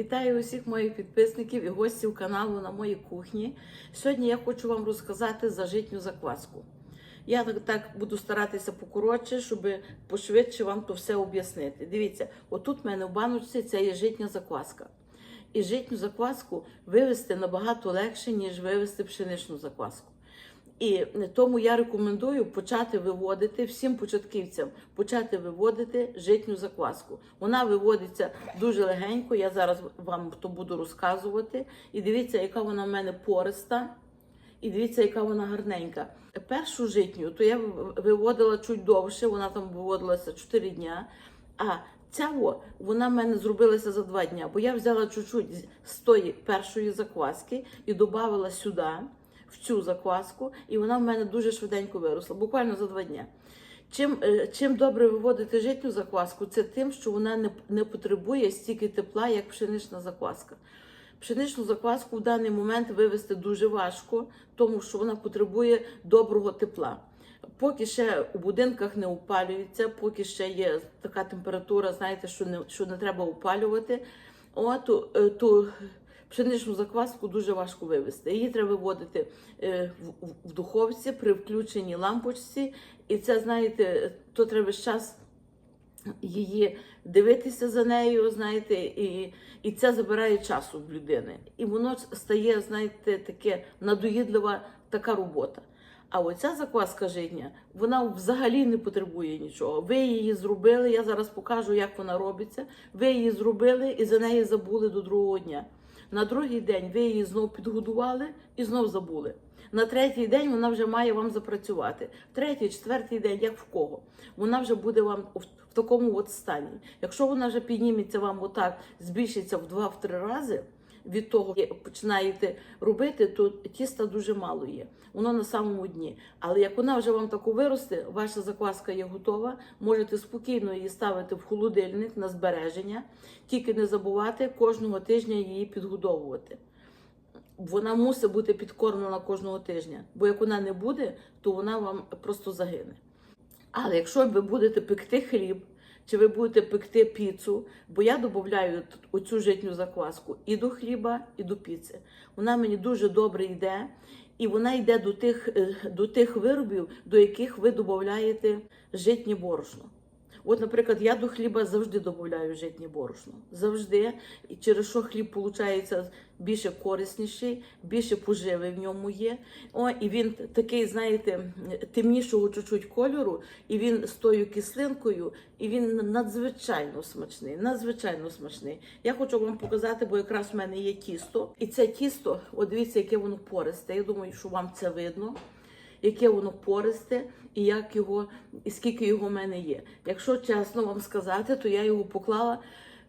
Вітаю усіх моїх підписників і гостів каналу на моїй кухні. Сьогодні я хочу вам розказати за житню закваску. Я так, так буду старатися покоротше, щоб пошвидше вам то все об'яснити. Дивіться, отут в мене в баночці це є житня закваска. І житню закваску вивести набагато легше, ніж вивести пшеничну закваску. І тому я рекомендую почати виводити всім початківцям почати виводити житню закваску. Вона виводиться дуже легенько. Я зараз вам то буду розказувати. І дивіться, яка вона в мене пориста. І дивіться, яка вона гарненька. Першу житню, то я виводила чуть довше, вона там виводилася 4 дня. А ця о, вона в мене зробилася за 2 дня, бо я взяла чуть-чуть з тої першої закваски і додавала сюди, в цю закваску, і вона в мене дуже швиденько виросла, буквально за 2 дня. Чим, е, чим добре виводити житню закваску, це тим, що вона не, не потребує стільки тепла, як пшенична закваска. Пшеничну закваску в даний момент вивести дуже важко, тому що вона потребує доброго тепла. Поки ще у будинках не опалюється, поки ще є така температура, знаєте, що не, що не треба опалювати, о, то, е, то пшеничну закваску дуже важко вивести. Її треба виводити е, в, духовці при включеній лампочці. І це, знаєте, то треба весь час її дивитися за нею, знаєте, і, і це забирає часу в людини. І воно стає, знаєте, таке надоїдлива така робота. А оця закваска житня, вона взагалі не потребує нічого. Ви її зробили, я зараз покажу, як вона робиться. Ви її зробили і за неї забули до другого дня. На другий день ви її знов підгодували і знов забули. На третій день вона вже має вам запрацювати. Третій, четвертий день, як в кого, вона вже буде вам в, такому от стані. Якщо вона вже підніметься вам отак, збільшиться в два-три рази. Від того, як починаєте робити, то тіста дуже мало є. Воно на самому дні. Але як вона вже вам таку виросте, ваша закваска є готова. Можете спокійно її ставити в холодильник на збереження, тільки не забувати кожного тижня її підгодовувати вона мусить бути підкормлена кожного тижня. Бо як вона не буде, то вона вам просто загине. Але якщо ви будете пекти хліб, чи ви будете пекти піцу, бо я додаю оцю житню закваску і до хліба, і до піци. Вона мені дуже добре йде, і вона йде до тих, е, до тих виробів, до яких ви додаєте житнє борошно. От, наприклад, я до хліба завжди додаю житнє борошно. Завжди. І через що хліб виходить більше корисніший, більше поживи в ньому є. О, і він такий, знаєте, темнішого чуть-чуть кольору, і він з тою кислинкою, і він надзвичайно смачний. Надзвичайно смачний. Я хочу вам показати, бо якраз в мене є тісто. І це тісто, от дивіться, яке воно пористе. Я думаю, що вам це видно яке воно пористе і як його, і скільки його в мене є. Якщо чесно вам сказати, то я його поклала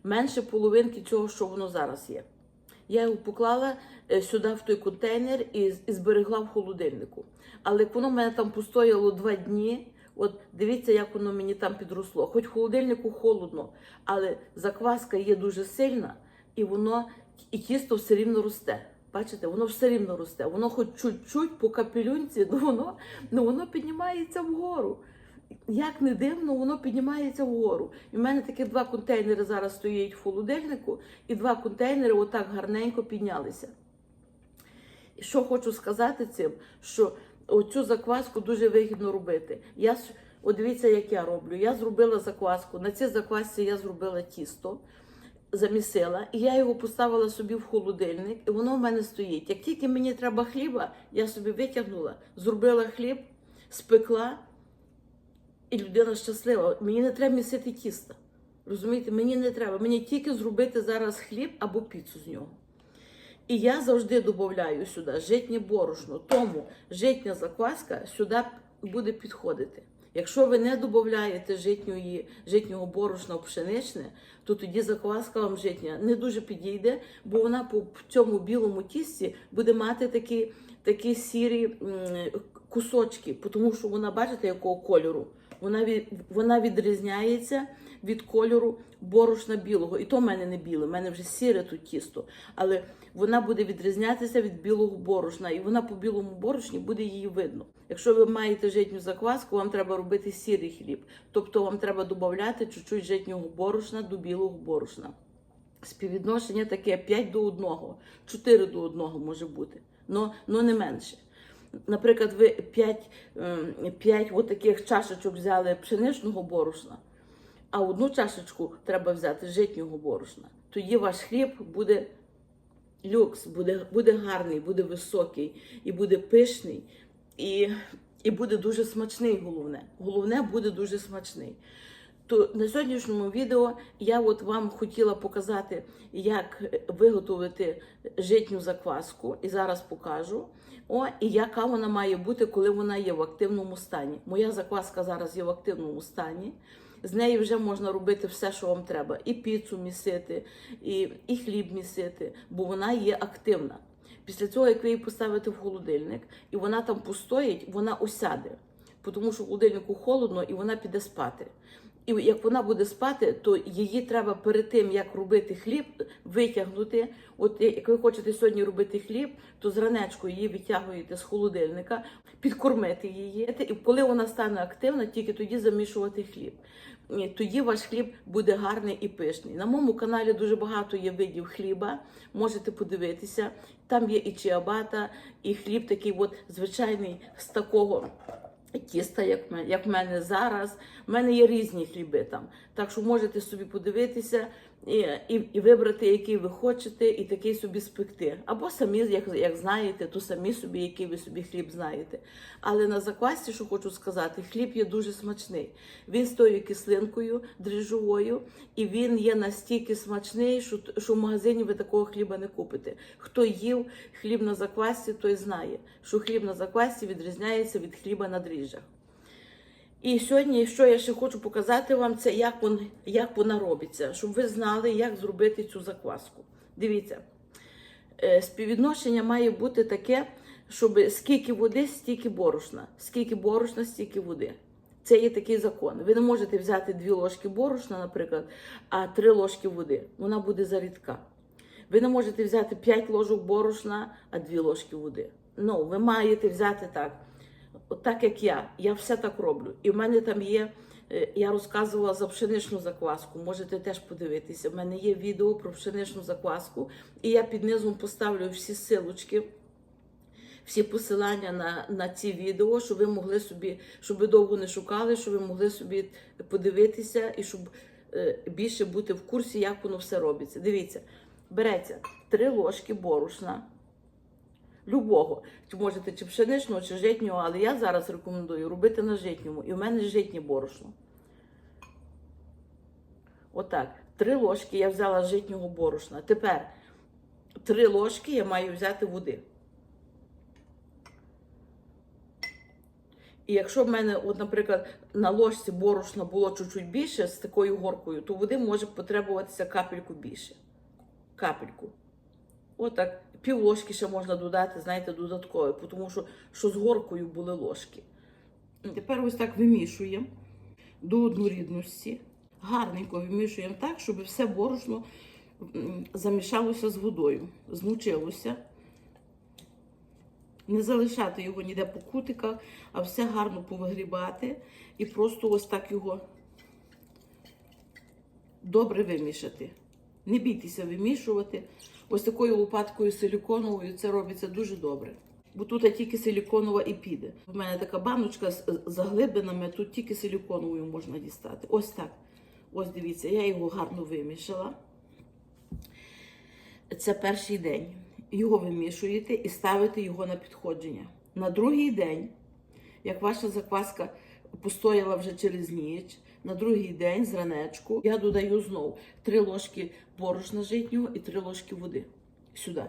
менше половинки цього, що воно зараз є. Я його поклала е, сюди в той контейнер і, зберегла в холодильнику. Але як воно в мене там постояло два дні. От дивіться, як воно мені там підросло. Хоч в холодильнику холодно, але закваска є дуже сильна, і воно і тісто все рівно росте. Бачите, воно все рівно росте. Воно хоч чуть-чуть по капелюнці, ну воно, ну воно піднімається вгору. Як не дивно, воно піднімається вгору. І в мене такі два контейнери зараз стоять в холодильнику, і два контейнери отак гарненько піднялися. І що хочу сказати цим, що оцю закваску дуже вигідно робити. Я, от дивіться, як я роблю. Я зробила закваску. На цій заквасці я зробила тісто замісила, і я його поставила собі в холодильник, і воно в мене стоїть. Як тільки мені треба хліба, я собі витягнула, зробила хліб, спекла, і людина щаслива. Мені не треба місити тіста. Розумієте, мені не треба. Мені тільки зробити зараз хліб або піцу з нього. І я завжди додаю сюди житнє борошно. Тому житня закваска сюди буде підходити. Якщо ви не додаєте житньої, житнього борошна пшеничне, то тоді закваска вам житня не дуже підійде, бо вона по цьому білому тісті буде мати такі, такі сірі кусочки, тому що вона, бачите, якого кольору. Вона, вона відрізняється від кольору борошна білого. І то в мене не біле, в мене вже сіре тут тісто. Але вона буде відрізнятися від білого борошна, і вона по білому борошні буде її видно. Якщо ви маєте житню закваску, вам треба робити сірий хліб. Тобто вам треба додати чуть-чуть житнього борошна до білого борошна. співвідношення таке 5 до 1, 4 до 1 може бути, но не менше. Наприклад, ви 5, 5 от таких чашечок взяли пшеничного борошна, а одну чашечку треба взяти житнього борошна. Тоді ваш хліб буде люкс, буде, буде гарний, буде високий, і буде пишний, і, і буде дуже смачний. Головне. Головне буде дуже смачний. То на сьогоднішньому відео я от вам хотіла показати, як виготовити житню закваску, і зараз покажу. О, і яка вона має бути, коли вона є в активному стані. Моя закваска зараз є в активному стані. З неї вже можна робити все, що вам треба: і піцу місити, і, і хліб місити, бо вона є активна. Після цього, як ви її поставите в холодильник, і вона там постоїть, вона осяде, тому що в холодильнику холодно і вона піде спати. І як вона буде спати, то її треба перед тим, як робити хліб, витягнути. От як ви хочете сьогодні робити хліб, то зранечку її витягуєте з холодильника, підкормити її. І коли вона стане активна, тільки тоді замішувати хліб. І Тоді ваш хліб буде гарний і пишний. На моєму каналі дуже багато є видів хліба. Можете подивитися. Там є і чиабата, і хліб такий, от звичайний з такого тіста, як в як в мене зараз. У мене є різні хліби там. Так що можете собі подивитися і, і, і вибрати, який ви хочете, і такий собі спекти. Або самі, як, як знаєте, то самі собі, який ви собі хліб знаєте. Але на заквасці, що хочу сказати, хліб є дуже смачний. Він з тою кислинкою дріжджовою, і він є настільки смачний, що, що в магазині ви такого хліба не купите. Хто їв хліб на заквасці, той знає, що хліб на заквасці відрізняється від хліба на дріжджах. І сьогодні, що я ще хочу показати вам, це як, вон, як вона робиться, щоб ви знали, як зробити цю закваску. Дивіться, е, співвідношення має бути таке, щоб скільки води, стільки борошна, скільки борошна, стільки води. Це є такий закон. Ви не можете взяти дві ложки борошна, наприклад, а три ложки води. Вона буде зарідка. Ви не можете взяти 5 ложок борошна, а 2 ложки води. Ну, ви маєте взяти так. Так як я, я все так роблю. І в мене там є, е, я розказувала за пшеничну закваску, можете теж подивитися. У мене є відео про пшеничну закваску, і я під низом поставлю всі силочки, всі посилання на, на ці відео, щоб ви могли собі, щоб ви довго не шукали, щоб ви могли собі подивитися і щоб е, більше бути в курсі, як воно все робиться. Дивіться, береться три ложки борошна любого. Чи можете чи пшеничного, чи житнього, але я зараз рекомендую робити на житньому. І в мене житнє борошно. Отак. Три ложки я взяла житнього борошна. Тепер три ложки я маю взяти води. І якщо в мене, от, наприклад, на ложці борошна було чуть-чуть більше з такою горкою, то води може потребуватися капельку більше. Капельку. Отак, пів ложки ще можна додати, знаєте, додатково, тому що, що з горкою були ложки. Тепер ось так вимішуємо до однорідності. Гарненько вимішуємо так, щоб все борошно замішалося з водою, змучилося. Не залишати його ніде по кутиках, а все гарно повигрібати і просто ось так його добре вимішати. Не бійтеся вимішувати. Ось такою лопаткою силіконовою це робиться дуже добре. Бо тут тільки силіконова і піде. У мене така баночка з заглибинами, тут тільки силіконовою можна дістати. Ось так. Ось дивіться, я його гарно вимішала. Це перший день. Його вимішуєте і ставите його на підходження. На другий день, як ваша закваска постояла вже через ніч, на другий день зранечку я додаю знову 3 ложки борошна житнього і 3 ложки води сюди.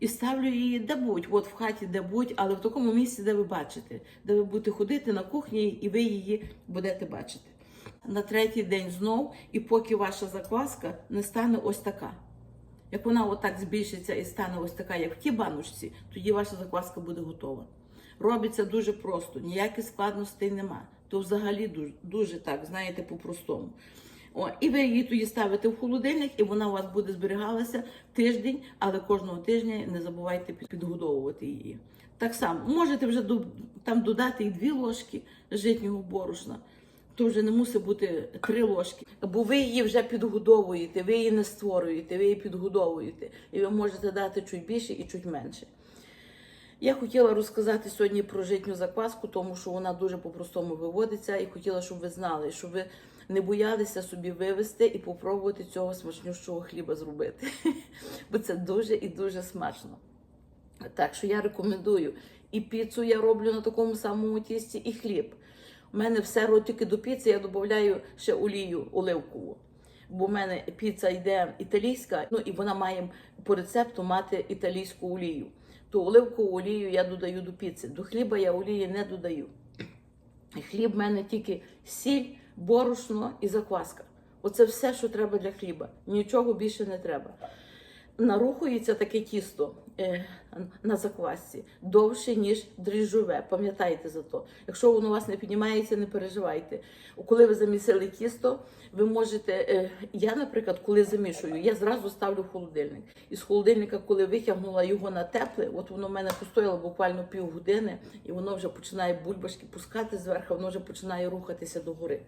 І ставлю її де будь, от в хаті де будь, але в такому місці, де ви бачите, де ви будете ходити на кухні і ви її будете бачити. На третій день знов, і поки ваша закваска не стане ось така. Як вона отак збільшиться і стане ось така, як в тій баночці, тоді ваша закваска буде готова. Робиться дуже просто, ніяких складностей нема. То взагалі дуже, дуже так, знаєте, по-простому. О, і ви її тоді ставите в холодильник, і вона у вас буде зберігалася тиждень, але кожного тижня не забувайте під- підгодовувати її. Так само можете вже до- там додати і дві ложки житнього борошна. то вже не мусить бути три ложки. Бо ви її вже підгодовуєте, ви її не створюєте, ви її підгодовуєте. І ви можете дати чуть більше і чуть менше. Я хотіла розказати сьогодні про житню закваску, тому що вона дуже по-простому виводиться, і хотіла, щоб ви знали, щоб ви не боялися собі вивести і попробувати цього смачнющого хліба зробити. Бо це дуже і дуже смачно. Так що я рекомендую. І піцу я роблю на такому самому тісті, і хліб. У мене все ротики до піци, я додаю ще олію оливкову. Бо в мене піца йде італійська, ну і вона має по рецепту мати італійську олію. То оливкову олію я додаю до піци. До хліба я олії не додаю. Хліб в мене тільки сіль, борошно і закваска. Оце все, що треба для хліба. Нічого більше не треба. Нарухується таке тісто е, на заквасці довше, ніж дріжджове. Пам'ятайте за то. Якщо воно у вас не піднімається, не переживайте. Коли ви замісили тісто, ви можете. Е, я, наприклад, коли замішую, я зразу ставлю холодильник. Із холодильника, коли витягнула його на тепле, от воно в мене постояло буквально півгодини, і воно вже починає бульбашки пускати зверху, воно вже починає рухатися догори.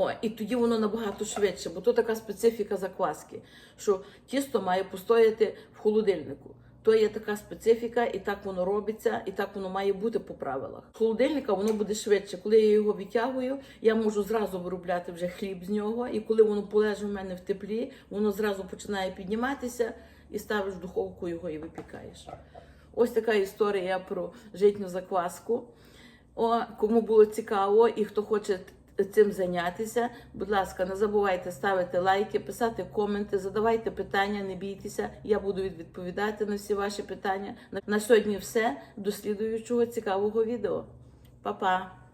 О, і тоді воно набагато швидше, бо то така специфіка закваски, що тісто має постояти в холодильнику. То є така специфіка, і так воно робиться, і так воно має бути по правилах. З холодильника воно буде швидше. Коли я його відтягую, я можу зразу виробляти вже хліб з нього. І коли воно полеже в мене в теплі, воно зразу починає підніматися і ставиш в духовку його і випікаєш. Ось така історія про житню закваску. О, кому було цікаво і хто хоче цим зайнятися, будь ласка, не забувайте ставити лайки, писати коменти, задавайте питання, не бійтеся. Я буду відповідати на всі ваші питання. На сьогодні все. До слідуючого цікавого відео. Па-па!